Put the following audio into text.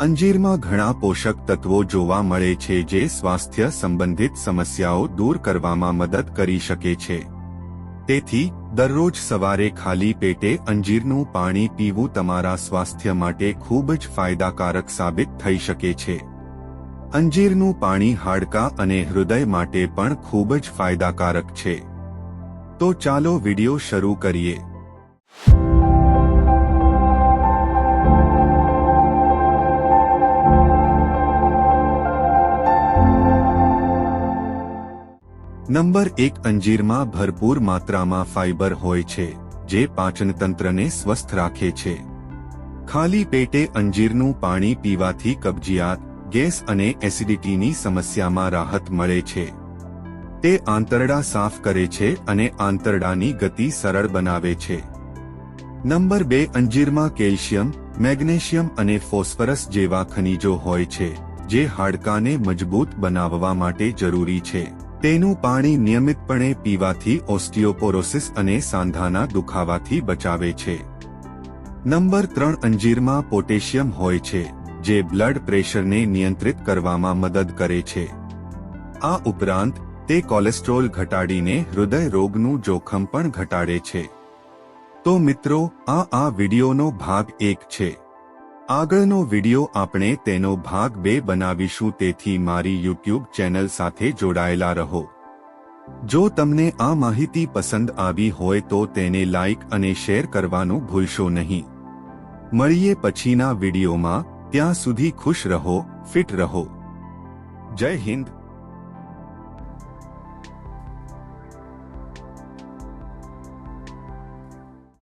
અંજીરમાં ઘણા પોષક તત્વો જોવા મળે છે જે સ્વાસ્થ્ય સંબંધિત સમસ્યાઓ દૂર કરવામાં મદદ કરી શકે છે. તેથી, દરરોજ સવારે ખાલી પેટે અંજીરનું પાણી પીવું તમારા સ્વાસ્થ્ય માટે ખૂબ જ ફાયદાકારક સાબિત થઈ શકે છે. અંજીરનું પાણી હાડકાં અને હૃદય માટે પણ ખૂબ જ ફાયદાકારક છે. તો ચાલો વિડિયો શરૂ કરીએ. નંબર એક અંજીરમાં ભરપૂર માત્રામાં ફાઇબર હોય છે, જે પાચનતંત્રને સ્વસ્થ રાખે છે. ખાલી પેટે અંજીરનું પાણી પીવાથી કબજિયાત, ગેસ અને એસિડિટીની સમસ્યામાં રાહત મળે છે. તે આંતરડા સાફ કરે છે અને આંતરડાની ગતિ સરળ બનાવે છે. નંબર બે અંજીરમાં કેલ્શિયમ, મેગ્નેશિયમ અને ફોસ્ફરસ જેવા ખનિજો હોય છે, જે હાડકાને મજબૂત બનાવવા માટે જરૂરી છે. તેનું પાણી નિયમિતપણે પીવાથી ઓસ્ટિયોપોરોસિસ અને સાંધાના દુખાવાથી બચાવે છે. નંબર ત્રણ અંજીરમાં પોટેશિયમ હોય છે, જે બ્લડ પ્રેશરને નિયંત્રિત કરવામાં મદદ કરે છે. આ ઉપરાંત, તે કોલેસ્ટ્રોલ ઘટાડીને હૃદય રોગનું જોખમ પણ ઘટાડે છે. તો મિત્રો, આ આ વિડીયોનો ભાગ એક છે. આગળનો વિડિયો આપણે તેનો ભાગ બે બનાવીશું તેથી મારી યુટ્યુબ ચેનલ સાથે જોડાયેલા રહો. જો તમને આ માહિતી પસંદ આવી હોય તો તેને લાઇક અને શેર કરવાનું ભૂલશો નહીં. મળીએ પછીના વિડિયોમાં, ત્યાં સુધી ખુશ રહો, ફિટ રહો. જય હિન્દ.